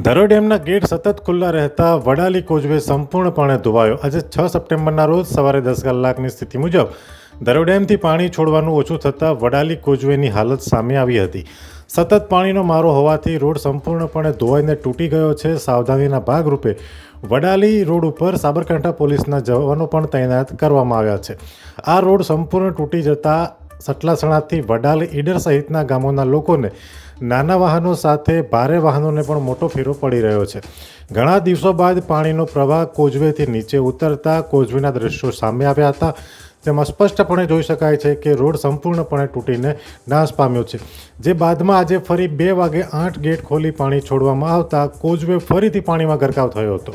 ધરોઈ ડેમના ગેટ સતત ખુલ્લા રહેતા વડાલી કોઝવે સંપૂર્ણપણે ધોવાયો. આજે છ સપ્ટેમ્બરના રોજ સવારે દસ કલાકની સ્થિતિ મુજબ ધરોઈ ડેમથી પાણી છોડવાનું ઓછું થતાં વડાલી કોઝવેની હાલત સામે આવી હતી. સતત પાણીનો મારો હોવાથી રોડ સંપૂર્ણપણે ધોવાઈને તૂટી ગયો છે. સાવધાનીના ભાગરૂપે વડાલી રોડ ઉપર સાબરકાંઠા પોલીસના જવાનો પણ તૈનાત કરવામાં આવ્યા છે. આ રોડ સંપૂર્ણ તૂટી જતા સટલાસણાથી વડાલી ઈડર સહિતના ગામોના લોકોને નાના વાહનો સાથે ભારે વાહનોને પણ મોટો ફેરો પડી રહ્યો છે. ઘણા દિવસો બાદ પાણીનો પ્રવાહ કોઝવેથી નીચે ઉતરતા કોઝવેના દ્રશ્યો સામે આવ્યા હતા. તેમાં સ્પષ્ટપણે જોઈ શકાય છે કે રોડ સંપૂર્ણપણે તૂટીને નાશ પામ્યો છે. જે બાદમાં આજે ફરી બે વાગે આઠ ગેટ ખોલી પાણી છોડવામાં આવતા કોઝવે ફરીથી પાણીમાં ગરકાવ થયો હતો.